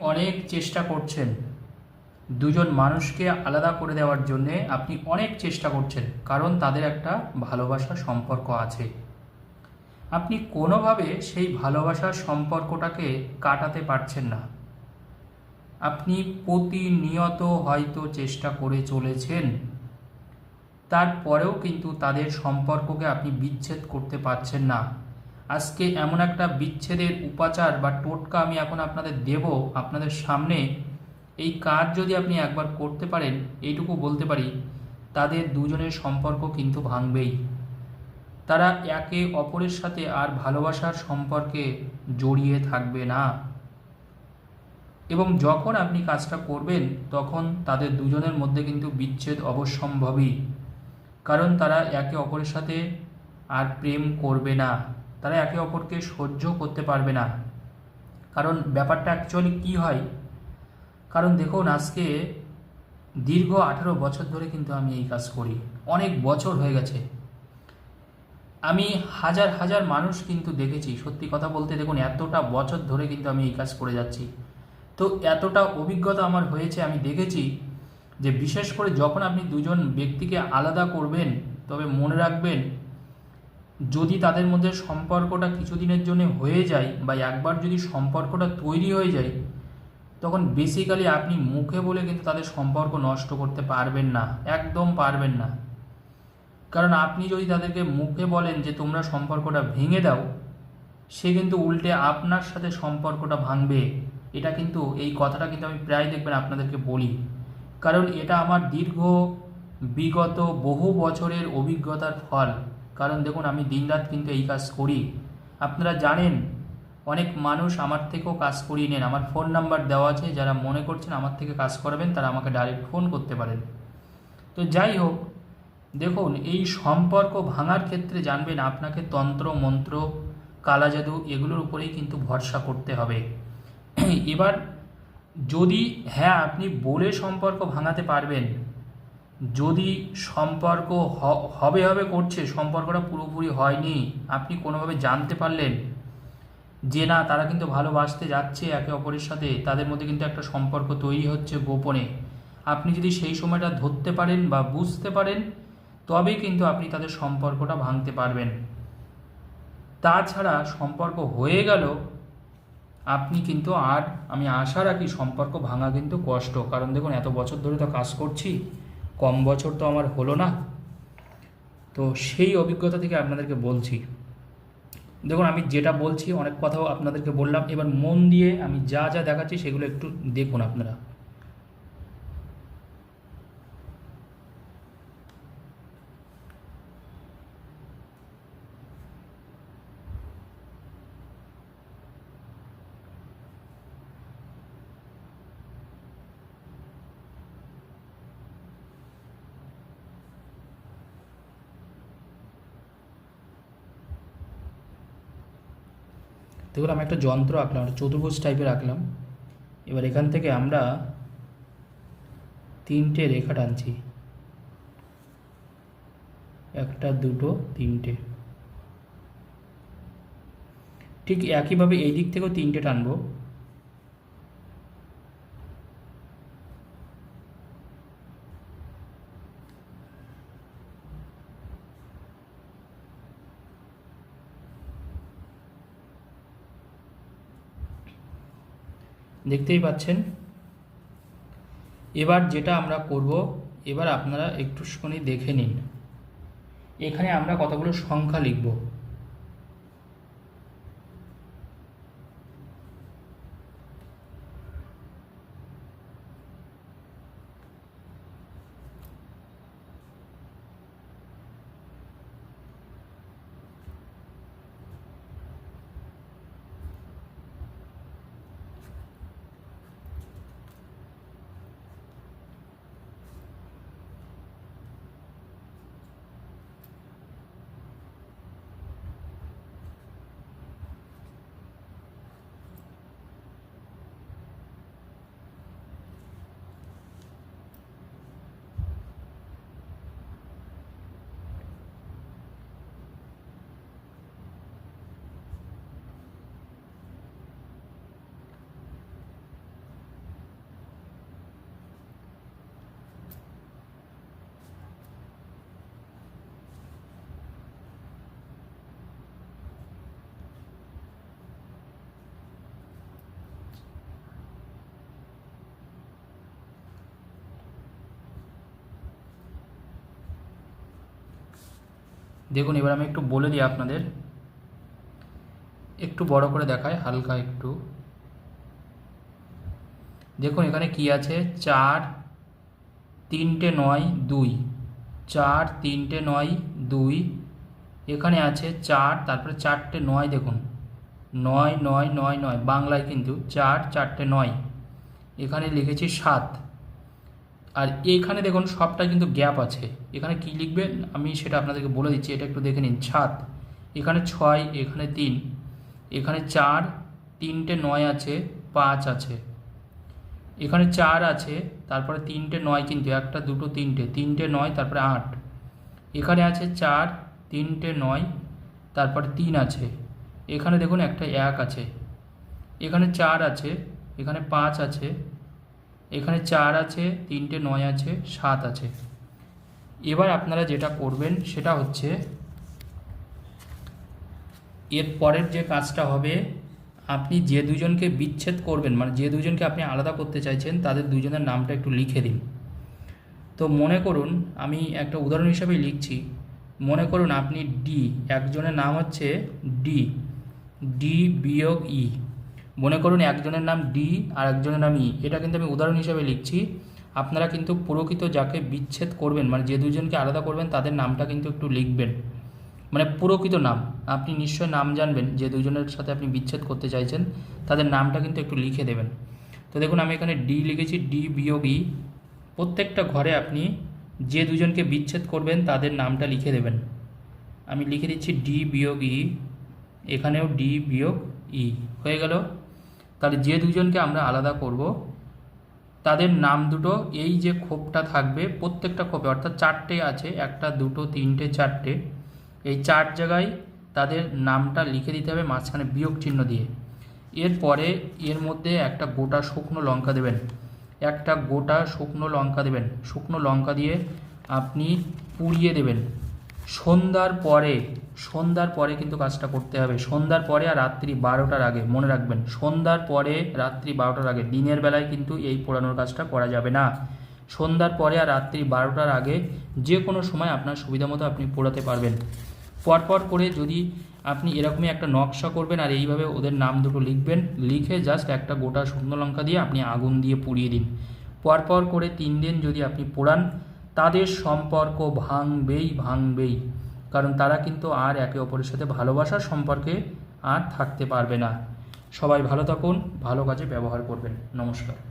অনেক চেষ্টা করছেন। দুজন মানুষকে আলাদা করে দেওয়ার জন্যে আপনি অনেক চেষ্টা করছেন, কারণ তাদের একটা ভালোবাসার সম্পর্ক আছে। আপনি কোনোভাবে সেই ভালোবাসার সম্পর্কটাকে কাটাতে পারছেন না। আপনি প্রতিনিয়ত হয়তো চেষ্টা করে চলেছেন, তারপরেও কিন্তু তাদের সম্পর্ককে আপনি বিচ্ছেদ করতে পারছেন না। আজকে এমন একটা বিচ্ছেদের উপাচার বা টোটকা আমি এখন আপনাদের দেব আপনাদের সামনে। এই কাজ যদি আপনি একবার করতে পারেন, এইটুকু বলতে পারি, তাদের দুজনের সম্পর্ক কিন্তু ভাঙবেই। তারা একে অপরের সাথে আর ভালোবাসার সম্পর্কে জড়িয়ে থাকবে না। এবং যখন আপনি কাজটা করবেন, তখন তাদের দুজনের মধ্যে কিন্তু বিচ্ছেদ অবশ্যম্ভাবী কারণ তারা একে অপরের সাথে আর প্রেম করবে না। তারা একে অপরকে সহ্য করতে পারবে না। কারণ ব্যাপারটা অ্যাকচুয়ালি কী হয়? কারণ দেখুন, আজকে দীর্ঘ আঠেরো বছর ধরে কিন্তু আমি এই কাজ করি। অনেক বছর হয়ে গেছে। আমি হাজার হাজার মানুষ কিন্তু দেখেছি, সত্যি কথা বলতে দেখুন, এতটা বছর ধরে কিন্তু আমি এই কাজ করে যাচ্ছি। তো এতটা অভিজ্ঞতা আমার হয়েছে, আমি দেখেছি যে বিশেষ করে যখন আপনি দুজন ব্যক্তিকে আলাদা করবেন, তবে মনে রাখবেন যদি তাদের মধ্যে সম্পর্কটা কিছুদিনের জন্য হয়ে যায় বা একবার যদি সম্পর্কটা তৈরি হয়ে যায়, তখন বেসিক্যালি আপনি মুখে বলে কিন্তু তাদের সম্পর্ক নষ্ট করতে পারবেন না, একদম পারবেন না। কারণ আপনি যদি তাদেরকে মুখে বলেন যে তোমরা সম্পর্কটা ভেঙে দাও, সে কিন্তু উল্টে আপনার সাথে সম্পর্কটা ভাঙবে। এটা কিন্তু, এই কথাটা কিন্তু আমি প্রায় দেখবেন আপনাদেরকে বলি। কারণ এটা আমার দীর্ঘ, বিগত বহু বছরের অভিজ্ঞতার ফল। কারণ দেখুন, আমি দিনরাত কিন্তু এই কাজ করি। আপনারা জানেন, অনেক মানুষ আমার থেকেও কাজ করিয়ে নেন। আমার ফোন নাম্বার দেওয়া আছে, যারা মনে করছেন আমার থেকে কাজ করাবেন, তারা আমাকে ডাইরেক্ট ফোন করতে পারেন। তো যাই হোক, দেখুন, এই সম্পর্ক ভাঙার ক্ষেত্রে জানবেন, আপনাকে তন্ত্র, মন্ত্র, কালা জাদু এগুলোর উপরেই কিন্তু ভরসা করতে হবে। এবার যদি হ্যাঁ আপনি বলে সম্পর্ক ভাঙাতে পারবেন যদি সম্পর্ক হবে হবে করছে, সম্পর্কটা পুরোপুরি হয়নি, আপনি কোনোভাবে জানতে পারলেন যে না, তারা কিন্তু ভালোবাসতে যাচ্ছে একে অপরের সাথে, তাদের মধ্যে কিন্তু একটা সম্পর্ক তৈরি হচ্ছে গোপনে। আপনি যদি সেই সময়টা ধরতে পারেন বা বুঝতে পারেন, তবেই কিন্তু আপনি তাদের সম্পর্কটা ভাঙতে পারবেন। তাছাড়া সম্পর্ক হয়ে গেল, আপনি কিন্তু আর, আমি আশা রাখি, সম্পর্ক ভাঙা কিন্তু কষ্ট। কারণ দেখুন, এত বছর ধরে তো কাজ করছি। কম বছর তো আমার হলো না। তো সেই অভিজ্ঞতা থেকে আপনাদেরকে বলছি। দেখুন, আমি যেটা বলছি, অনেক কথাও আপনাদেরকে বললাম। এবার মন দিয়ে আমি যা যা দেখাচ্ছি, সেগুলো একটু দেখুন আপনারা। দেখুন আমি একটা যন্ত্র আঁকলাম চতুর্ভুজ টাইপের আঁকলাম। এবার এখান থেকে আমরা তিনটে রেখা টানছি। একটা, দুটো, তিনটে। ঠিক একইভাবে এই দিক থেকেও তিনটে টানবো। দেখতেই পাচ্ছেন। এবার যেটা আমরা করব, এবার আপনারা একটুখানি দেখে নিন। এখানে আমরা কতগুলো সংখ্যা লিখব? দেখুন, এবার আমি একটু বলে দিই আপনাদের। একটু বড় করে দেখায় হালকা একটু। দেখুন, এখানে কি আছে? চার তিনটে নয় দুই। চার তিনটে নয় দুই। এখানে আছে চার, তারপরে চারটে নয় দেখুন। নয় নয় নয় নয়। বাংলায় কিন্তু চার, চারটে নয়। এখানে লিখেছি সাত। আর এইখানে দেখুন, সবটা কিন্তু গ্যাপ আছে। এখানে কি লিখবেন আমি সেটা আপনাদেরকে বলে দিচ্ছি, এটা একটু দেখে নিন। সাত, এখানে ছয়, এখানে তিন, এখানে চার, তিনটে নয় আছে, পাঁচ আছে। এখানে চার আছে, তারপরে তিনটে নয় কিন্তু, একটা, দুটো, তিনটে তিনটে নয়, তারপরে আট। এখানে আছে চার, তিনটে নয়, তারপরে তিন আছে। এখানে দেখুন, একটা এক আছে। এখানে চার আছে, এখানে পাঁচ আছে এখানে চার আছে, তিনটে নয় আছে, সাত আছে। এবার আপনারা যেটা করবেন সেটা হচ্ছে, এর পরের যে কাজটা হবে, আপনি যে দুজনকে বিচ্ছেদ করবেন মানে যে দুজনকে আপনি আলাদা করতে চাইছেন, তাদের দুজনের নামটা একটু লিখে দিন। তো মনে করুন, আমি একটা উদাহরণ হিসাবে লিখছি। মনে করুন আপনি ডি, একজনের নাম হচ্ছে ডি। ডি বিয়োগ ই। মনে করুন একজনের নাম ডি আর একজনের নাম ই। এটা কিন্তু আমি উদাহরণ হিসাবে লিখছি। আপনারা কিন্তু প্রকৃত যাকে বিচ্ছেদ করবেন মানে যে দুজনকে আলাদা করবেন, তাদের নামটা কিন্তু একটু লিখবেন। মানে প্রকৃত নাম। আপনি নিশ্চয় নাম জানবেন যে দুজনের সাথে আপনি বিচ্ছেদ করতে চাইছেন, তাদের নামটা কিন্তু একটু লিখে দেবেন। তো দেখুন, আমি এখানে ডি লিখেছি, ডি বিয়োগ ই। প্রত্যেকটা ঘরে আপনি যে দুজনকে বিচ্ছেদ করবেন, তাদের নামটা লিখে দেবেন। আমি লিখে দিচ্ছি ডি বিয়োগ ই। এখানেও ডি বিয়োগ ই। হয়ে গেল। তাহলে যে দুজনকে আমরা আলাদা করব, তাদের নাম দুটো, এই যে খোপটা থাকবে, প্রত্যেকটা খোপে, অর্থাৎ চারটে আছে, একটা, দুটো, তিনটে, চারটে, এই চার জায়গায় তাদের নামটা লিখে দিতে হবে মাঝখানে বিয়োগ চিহ্ন দিয়ে। এরপরে এর মধ্যে একটা গোটা শুকনো লঙ্কা দেবেন। একটা গোটা শুকনো লঙ্কা দেবেন। শুকনো লঙ্কা দিয়ে আপনি পুড়িয়ে দেবেন। সন্ধ্যার পরে সন্ধ্যার পরে কিন্তু কাজটা করতে হবে। সন্ধ্যার পরে আর রাত্রি বারোটার আগে, মনে রাখবেন, সন্ধ্যার পরে, রাত্রি বারোটার আগে, দিনের বেলায় কিন্তু এই পোড়ানোর কাজটা করা যাবে না। সন্ধ্যার পরে আর রাত্রি বারোটার আগে যে কোনো সময় আপনার সুবিধা মতো আপনি পোড়াতে পারবেন। পরপর করে যদি আপনি এরকমই একটা নকশা করবেন আর এইভাবে ওদের নাম দুটো লিখবেন, লিখে জাস্ট একটা গোটা শুকনো লঙ্কা দিয়ে আপনি আগুন দিয়ে পুড়িয়ে দিন। পরপর করে তিন দিন যদি আপনি পোড়ান, তাদের সম্পর্ক ভাঙবেই ভাঙবেই। কারণ তারা কিন্তু আর একে অপরের সাথে ভালোবাসার সম্পর্কে আর থাকতে পারবে না। সবাই ভালো থাকুন, ভালো কাজে ব্যবহার করবেন। নমস্কার।